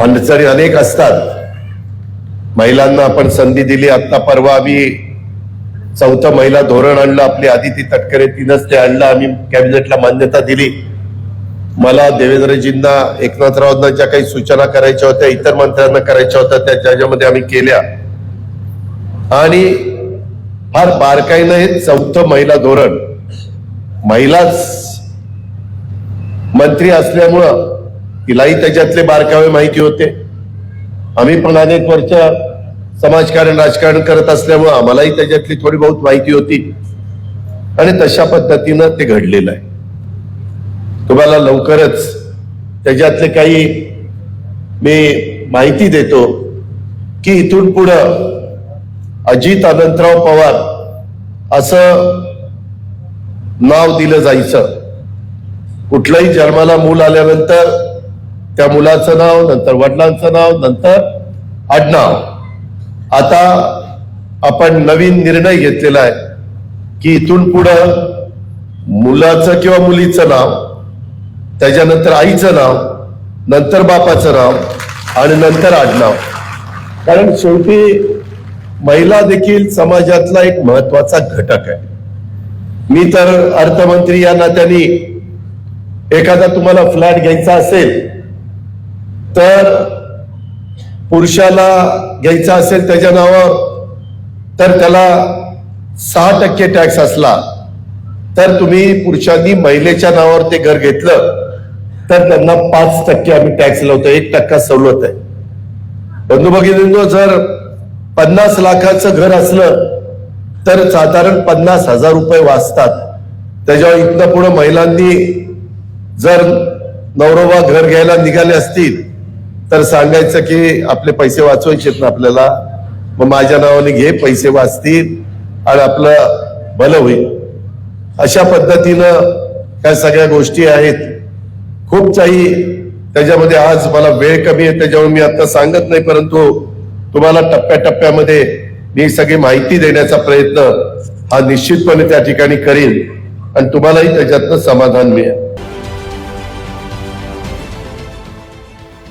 अडचणी अनेक असतात. महिलांना आपण संधी दिली. आता परवा आम्ही चौथं महिला धोरण आणलं. आपली आदिती तटकरे तिनंच ते आणलं. आम्ही कॅबिनेटला मान्यता दिली. मला देवेंद्रजींना एकनाथरावांना ज्या काही सूचना करायच्या होत्या इतर मंत्र्यांना करायच्या होत्या त्या ज्याच्यामध्ये आम्ही केल्या. आणि फार बारकाईनं हे चौथं महिला धोरण. महिलाच मंत्री असल्यामुळं तिलाही त्याच्यातले बारकावे माहिती होते. आम्ही पण अनेक वर्ष समाजकारण राजकारण करत असल्यामुळं आम्हालाही त्याच्यातली थोडी बहुत माहिती होती. आणि तशा पद्धतीनं ते घडलेलं आहे. तुम्हाला लवकरच त्याच्यातले काही मी माहिती देतो की इथून पुढं अजित अनंतराव पवार असं नाव दिलं जायचं. कुठलंही जन्माला मूल आल्यानंतर त्या मुलाचं नाव नंतर वडिलांचं नाव नंतर आडनाव. आता आपण नवीन निर्णय घेतलेला आहे की इथून पुढं मुलाचं किंवा मुलीचं नाव त्याच्यानंतर आईचं नाव नंतर बापाचं नाव आणि नंतर आडनाव. कारण शेवटी महिला देखील समाजातला एक महत्त्वाचा घटक आहे. मी तर अर्थमंत्री या नात्याने एखादा तुम्हाला फ्लॅट घ्यायचा असेल तर पुरुषाला घ्यायचा असेल त्याच्या नावावर तर त्याला सहा टक्के टॅक्स असला तर तुम्ही पुरुषांनी महिलेच्या नावावर ते घर घेतलं तर त्यांना पाच टक्के आम्ही टॅक्स लावतो. एक टक्का सवलत आहे. बंधू भगिनींनो जर पन्नास लाखाचं घर असलं तर साधारण पन्नास हजार रुपये वाचतात. त्याच्यावर इथनं पुढे महिलांनी जर नवरोबा घर घ्यायला निघाले असतील तर सांगायचं की आपले पैसे वाचवायचे ना आपल्याला. मग माझ्या नावाने घे पैसे वाचतील आणि आपलं भलं होईल. अशा पद्धतीनं त्या सगळ्या गोष्टी आहेत. खूप काही त्याच्यामध्ये आज मला वेळ कमी आहे त्याच्यामुळे मी आता सांगत नाही परंतु तुम्हाला टप्प्याटप्प्यामध्ये मी सगळी माहिती देण्याचा प्रयत्न हा निश्चितपणे त्या ठिकाणी करीन आणि तुम्हालाही त्याच्यातनं समाधान मिळेल.